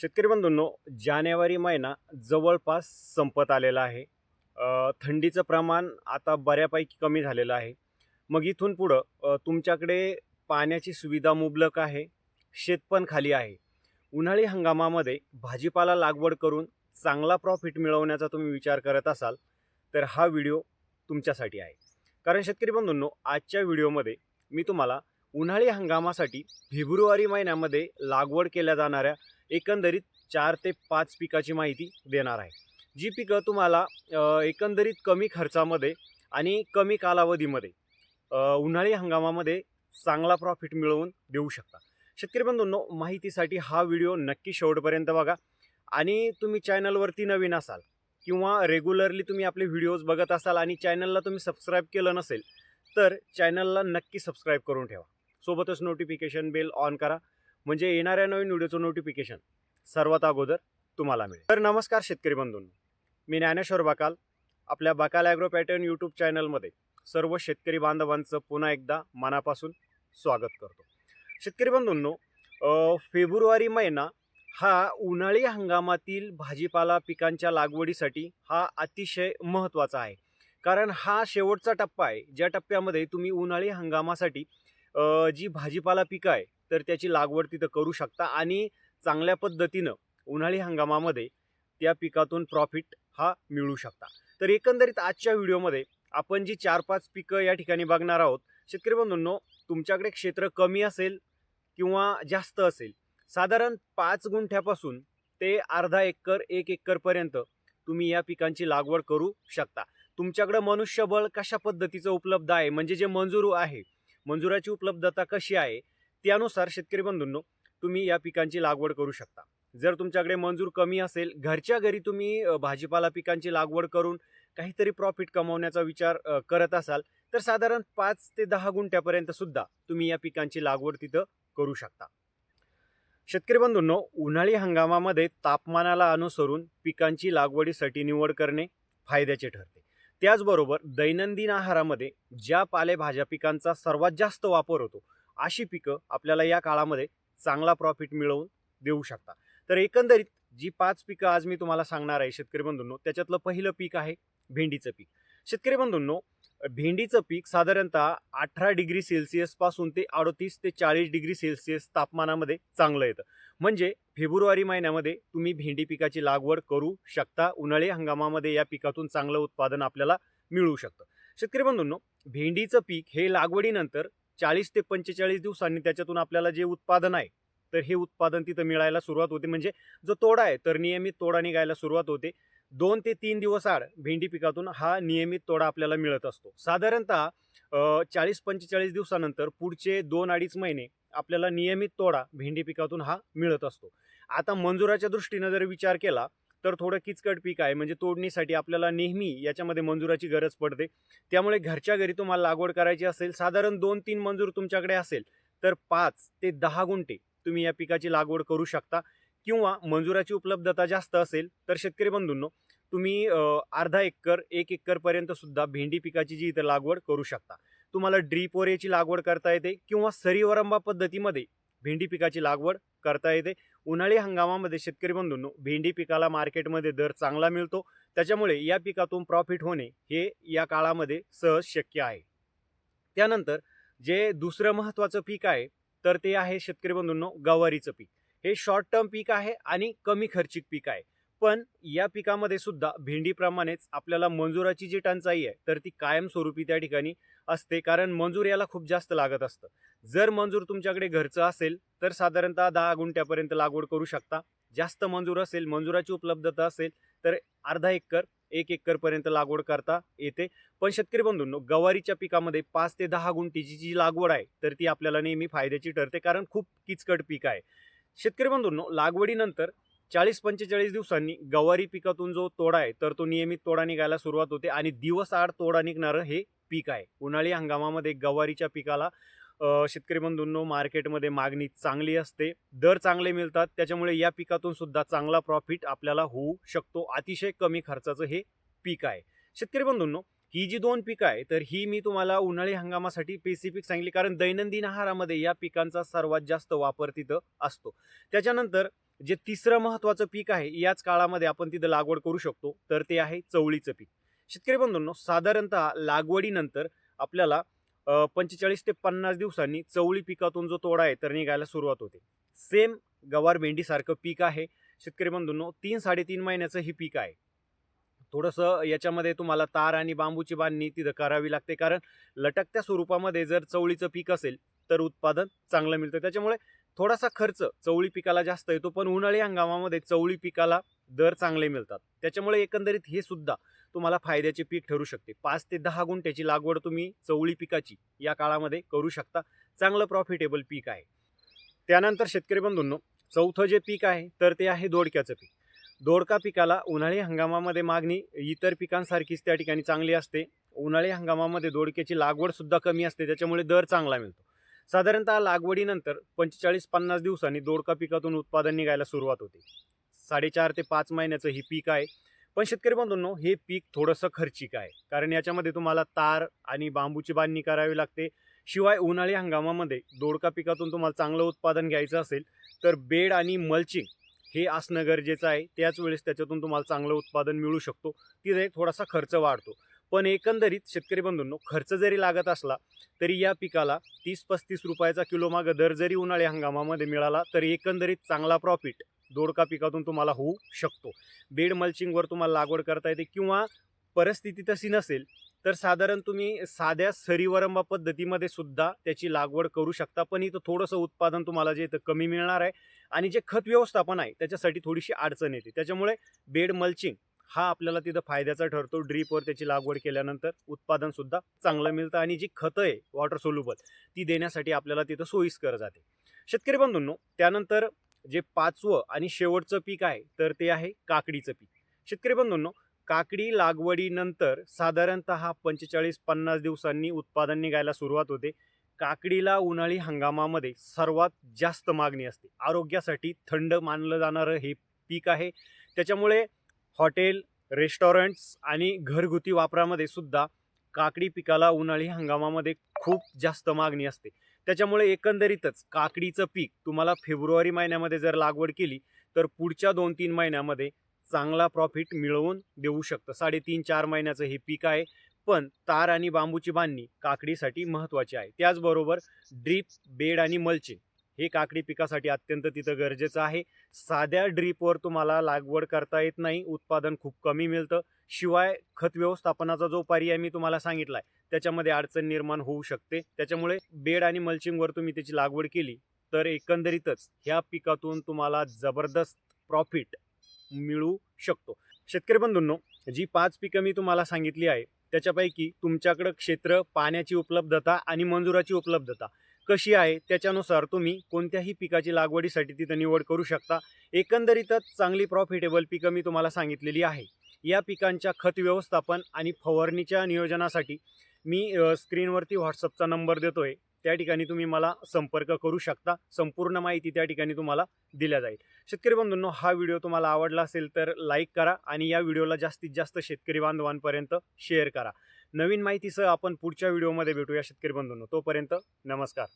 शेतकरी बंधूंनो जानेवारी महिना जवळपास संपत आलेला आहे. थंडीचं प्रमाण आता बऱ्यापैकी कमी झालेलं आहे. मग इथून पुढं तुमच्याकडे पाण्याची सुविधा मुबलक आहे शेत पण खाली आहे. उन्हाळी हंगामामध्ये भाजीपाला लागवड करून चांगला प्रॉफिट मिळवण्याचा तुम्ही विचार करत असाल तर हा व्हिडिओ तुमच्यासाठी आहे. कारण शेतकरी बंधूंनो आजच्या व्हिडिओमध्ये मी तुम्हाला उन्हाळी हंगामासाठी फेब्रुवारी महिन्यामध्ये लागवड केल्या जाणाऱ्या एकंदरीत चार ते पाच पिकाची माहिती देणार आहे. जी पिकं तुम्हाला एकंदरीत कमी खर्चामध्ये आणि कमी कालावधीमध्ये उन्हाळी हंगामामध्ये चांगला प्रॉफिट मिळवून देऊ शकता. शेतकरी बंधूंनो माहितीसाठी हा व्हिडिओ नक्की शेवटपर्यंत बघा आणि तुम्ही चॅनलवरती नवीन असाल किंवा रेग्युलरली तुम्ही आपले व्हिडिओज बघत असाल आणि चॅनलला तुम्ही सबस्क्राईब केलं नसेल तर चॅनलला नक्की सबस्क्राईब करून ठेवा. सोबतच नोटिफिकेशन बेल ऑन करा. म्हणजे येणाऱ्या नवीन व्हिडिओचं नोटिफिकेशन सर्वात अगोदर तुम्हाला मिळेल. तर नमस्कार शेतकरी बंधूंनो. मी ज्ञानेश्वर बाकाल. आपल्या बाकाल ॲग्रो पॅटर्न यूट्यूब चॅनलमध्ये सर्व शेतकरी बांधवांचं पुन्हा एकदा मनापासून स्वागत करतो. शेतकरी बंधूंनो फेब्रुवारी महिना हा उन्हाळी हंगामातील भाजीपाला पिकांच्या लागवडीसाठी हा अतिशय महत्त्वाचा आहे. कारण हा शेवटचा टप्पा आहे. ज्या टप्प्यामध्ये तुम्ही उन्हाळी हंगामासाठी जी भाजीपाला पिकं आहे तर त्याची लागवड तिथं करू शकता. आणि चांगल्या पद्धतीनं उन्हाळी हंगामामध्ये त्या पिकातून प्रॉफिट हा मिळू शकता. तर एकंदरीत आजच्या व्हिडिओमध्ये आपण जी चार पाच पिकं या ठिकाणी बघणार आहोत शेतकरी बंधूंनो तुमच्याकडे क्षेत्र कमी असेल किंवा जास्त असेल साधारण पाच गुंठ्यापासून ते अर्धा एकर एक एकरपर्यंत तुम्ही या पिकांची लागवड करू शकता. तुमच्याकडं मनुष्यबळ कशा पद्धतीचं उपलब्ध आहे? म्हणजे जे मंजूर आहे मंजुराची उपलब्धता कशी आहे? त्यानुसार शेतकरी बंधूंनो तुम्ही या पिकांची लागवड करू शकता. जर तुमच्याकडे मंजूर कमी असेल घरच्या घरी तुम्ही भाजीपाला पिकांची लागवड करून काहीतरी प्रॉफिट कमावण्याचा विचार करत असाल तर साधारण पाच ते दहा गुंठ्यापर्यंत सुद्धा तुम्ही या पिकांची लागवड तिथं करू शकता. शेतकरी बंधूंनो उन्हाळी हंगामामध्ये तापमानाला अनुसरून पिकांची लागवडीसाठी निवड करणे फायद्याचे ठरते. त्याचबरोबर दैनंदिन आहारामध्ये ज्या पालेभाज्या पिकांचा सर्वात जास्त वापर होतो अशी पिकं आपल्याला या काळामध्ये चांगला प्रॉफिट मिळवून देऊ शकता तर एकंदरीत जी पाच पिकं आज मी तुम्हाला सांगणार आहे शेतकरी बंधूंनो त्याच्यातलं पहिलं पीक आहे भेंडीचं पीक. शेतकरी बंधूंनो भेंडीचं पीक साधारणतः अठरा डिग्री सेल्सिअसपासून ते अडतीस ते चाळीस डिग्री सेल्सिअस तापमानामध्ये चांगलं येतं. म्हणजे फेब्रुवारी महिन्यामध्ये तुम्ही भेंडी पिकाची लागवड करू शकता उन्हाळी हंगामामध्ये या पिकातून चांगलं उत्पादन आपल्याला मिळू शकतं. शेतकरी बंधूंनो भेंडीचं पीक हे लागवडीनंतर चाळीस ते पंचेचाळीस दिवसांनी त्याच्यातून आपल्याला जे उत्पादन आहे तर हे उत्पादन तिथं मिळायला सुरुवात होते. म्हणजे जो तोडा आहे तर नियमित तोडा निघायला सुरुवात होते. दोन ते तीन दिवस आड भेंडी पिकातून हा नियमित तोडा आपल्याला मिळत असतो. साधारणतः चाळीस पंचेचाळीस दिवसानंतर पुढचे दोन अडीच महिने आपल्याला नियमित तोडा भेंडी पिकातून हा मिळत असतो. आता मंजुराच्या दृष्टीनं जर विचार केला तर थोडं किचकट पीक आहे. म्हणजे तोडणीसाठी आपल्याला नेहमी याच्यामध्ये मंजुराची गरज पडते. त्यामुळे घरच्या घरी तुम्हाला लागवड करायची असेल साधारण दोन तीन मंजूर तुमच्याकडे असेल तर पाच ते दहा गुंठे तुम्ही या पिकाची लागवड करू शकता. किंवा मंजुराची उपलब्धता जास्त असेल तर शेतकरी बंधूंनो तुम्ही अर्धा एकर एक एकरपर्यंत सुद्धा भेंडी पिकाची जी इथं लागवड करू शकता. तुम्हाला ड्रीप याची लागवड करता येते किंवा सरीवरंबा पद्धतीमध्ये भेंडी पिकाची लागवड करता येते. उन्हाळी हंगामामध्ये शेतकरी बंधूंनो भेंडी पिकाला मार्केटमध्ये दर चांगला मिळतो. त्याच्यामुळे या पिकातून प्रॉफिट होणे हे या काळामध्ये सहज शक्य आहे. त्यानंतर जे दुसरं महत्त्वाचं पीक आहे तर ते आहे शेतकरी बंधूंनो गवारीचं पीक. हे शॉर्ट टर्म पीक आहे आणि कमी खर्चिक पीक आहे. पण या पिकामध्ये सुद्धा भेंडीप्रमाणेच आपल्याला मंजुराची जी टंचाई आहे तर ती कायमस्वरूपी त्या ठिकाणी असते. कारण मंजूर याला खूप जास्त लागत असतं. जर मंजूर तुमच्याकडे घरचं असेल तर साधारणतः दहा गुंठ्यापर्यंत लागवड करू शकता. जास्त मंजूर असेल मंजुराची उपलब्धता असेल तर अर्धा एकर एक एकरपर्यंत लागवड करता येते. पण शेतकरी बंधूंनो गवारीच्या पिकामध्ये पाच ते दहा गुंठीची जी लागवड आहे तर ती आपल्याला नेहमी फायद्याची ठरते. कारण खूप किचकट पीक आहे. शेतकरी बंधूंनो लागवडीनंतर चाळीस पंचेचाळीस दिवसांनी गवारी पिकातून जो तोडा आहे तर तो नियमित तोडा निघायला सुरुवात होते आणि दिवस आड तोडा निघणारं हे पीक आहे. उन्हाळी हंगामामध्ये गवारीच्या पिकाला शेतकरी बंधूंनो मार्केटमध्ये मागणी चांगली असते दर चांगले मिळतात त्याच्यामुळे या पिकातून सुद्धा चांगला प्रॉफिट आपल्याला होऊ शकतो अतिशय कमी खर्चाचं हे पीक आहे. शेतकरी बंधूंनो ही जी दोन पिकं आहे तर ही मी तुम्हाला उन्हाळी हंगामासाठी स्पेसिफिक सांगली कारण दैनंदिन आहारामध्ये या पिकांचा सर्वात जास्त वापर तिथं असतो. त्याच्यानंतर जे तिसरं महत्त्वाचं पीक आहे याच काळामध्ये आपण तिथं लागवड करू शकतो. तर ते आहे चवळीचं पीक. शेतकरी बंधूंनो साधारणतः लागवडीनंतर आपल्याला पंचेचाळीस ते पन्नास दिवसांनी चवळी पिकातून जो तोडा आहे तर निघायला सुरुवात होते. सेम गवार भेंडीसारखं पीक आहे. शेतकरी बंधूंनो तीन साडेतीन महिन्याचं हे पीक आहे. थोडंसं याच्यामध्ये तुम्हाला तार आणि बांबूची बांधणी तिथं करावी लागते. कारण लटकत्या स्वरूपामध्ये जर चवळीचं पीक असेल तर उत्पादन चांगलं मिळतं. त्याच्यामुळे थोडासा खर्च चवळी पिकाला जास्त येतो पण उन्हाळी हंगामामध्ये चवळी पिकाला दर चांगले मिळतात. त्याच्यामुळे एकंदरीत हे सुद्धा तुम्हाला फायद्याचे पीक ठरू शकते. पाच ते दहा गुंठ्याची लागवड तुम्ही चवळी पिकाची या काळामध्ये करू शकता. चांगलं प्रॉफिटेबल पीक आहे. त्यानंतर शेतकरी बंधूंनो चौथं जे पीक आहे तर ते आहे दोडक्याचं पीक. दोडका पिकाला उन्हाळी हंगामामध्ये मागणी इतर पिकांसारखीच त्या ठिकाणी चांगली असते. उन्हाळी हंगामामध्ये दोडक्याची लागवडसुद्धा कमी असते त्याच्यामुळे दर चांगला मिळतो. साधारणतः लागवडीनंतर पंचेचाळीस पन्नास दिवसांनी दोडका पिकातून उत्पादन निघायला सुरुवात होते. साडेचार ते पाच महिन्याचं हे पीक आहे. पण शेतकरी बांधवांनो हे पीक थोडंसं खर्चिक आहे. कारण याच्यामध्ये तुम्हाला तार आणि बांबूची बांधणी करावी लागते. शिवाय उन्हाळी हंगामामध्ये दोडका पिकातून तुम्हाला चांगलं उत्पादन घ्यायचं असेल तर बेड आणि मल्चिंग हे असणं गरजेचं आहे. त्याच वेळेस त्याच्यातून तुम्हाला चांगलं उत्पादन मिळू शकतो. तिथे थोडासा खर्च वाढतो. पण एकंदरीत शेतकरी बंधूंनो खर्च जरी लागत असला तरी या पिकाला तीस पस्तीस रुपयाचा किलो मागं दर जरी उन्हाळी हंगामामध्ये मिळाला तरी एकंदरीत चांगला प्रॉफिट दोडका पिकातून तुम्हाला होऊ शकतो. बेड मल्चिंगवर तुम्हाला लागवड करता येते किंवा परिस्थिती तशी नसेल तर साधारण तुम्ही साध्या सरीवरंबा पद्धतीमध्ये सुद्धा त्याची लागवड करू शकता. पण इथं थोडंसं उत्पादन तुम्हाला जे इथं कमी मिळणार आहे आणि जे खत व्यवस्थापन आहे त्याच्यासाठी थोडीशी अडचण येते. त्याच्यामुळे बेड मल्चिंग हा आपल्याला तिथं फायद्याचा ठरतो. ड्रीपवर त्याची लागवड केल्यानंतर उत्पादन सुद्धा चांगलं मिळतं आणि जी खतं आहे वॉटर सोल्युबल ती देण्यासाठी आपल्याला तिथं सोयीस्कर जाते. शेतकरी बंधूंनो त्यानंतर जे पाचवं आणि शेवटचं पीक आहे तर ते आहे काकडीचं पीक. शेतकरी बंधूंनो काकडी लागवडीनंतर साधारणतः पंचेचाळीस पन्नास दिवसांनी उत्पादन निघायला सुरुवात होते. काकडीला उन्हाळी हंगामामध्ये सर्वात जास्त मागणी असते. आरोग्यासाठी थंड मानलं जाणारं हे पीक आहे. त्याच्यामुळे हॉटेल रेस्टॉरंट्स आणि घरगुती वापरामध्ये सुद्धा काकडी पिकाला उन्हाळी हंगामामध्ये खूप जास्त मागणी असते. त्याच्यामुळे एकंदरीतच काकडीचं पीक तुम्हाला फेब्रुवारी महिन्यामध्ये जर लागवड केली तर पुढच्या दोन तीन महिन्यामध्ये चांगला प्रॉफिट मिळवून देऊ शकतं. साडेतीन चार महिन्याचं हे पीक आहे पण तार आणि बांबूची बांधणी काकडीसाठी महत्त्वाची आहे. त्याचबरोबर ड्रीप बेड आणि मल्चिंग हे काकडी पिकासाठी अत्यंत तिथं गरजेचं आहे. साध्या ड्रीपवर तुम्हाला लागवड करता येत नाही उत्पादन खूप कमी मिळतं. शिवाय खत व्यवस्थापनाचा जो पर्याय मी तुम्हाला सांगितला आहे त्याच्यामध्ये अडचण निर्माण होऊ शकते. त्याच्यामुळे बेड आणि मल्चिंगवर तुम्ही त्याची लागवड केली तर एकंदरीतच ह्या पिकातून तुम्हाला जबरदस्त प्रॉफिट मिळू शकतो. शेतकरी बंधूंनो जी पाच पिकं मी तुम्हाला सांगितली आहे त्याच्यापैकी तुमच्याकडं क्षेत्र पाण्याची उपलब्धता आणि मंजुराची उपलब्धता. कशी आहे त्याच्यानुसार तुम्ही कोणत्याही पिकाची लागवडीसाठी तिथं निवड करू शकता. एकंदरीतच चांगली प्रॉफिटेबल पिकं मी तुम्हाला सांगितलेली आहे. या पिकांच्या खत व्यवस्थापन आणि फवारणीच्या नियोजनासाठी मी स्क्रीनवरती व्हॉट्सअपचा नंबर देतो आहे त्या ठिकाणी तुम्ही मला संपर्क करू शकता. संपूर्ण माहिती त्या ठिकाणी तुम्हाला दिल्या जाईल. शेतकरी बंधूंनो हा व्हिडिओ तुम्हाला आवडला असेल तर लाईक करा आणि या व्हिडिओला जास्तीत जास्त शेतकरी बांधवांपर्यंत शेअर करा. नवीन माहितीसह आपण पुढच्या व्हिडिओमध्ये भेटूया शेतकरी बंधूंनो. तोपर्यंत नमस्कार.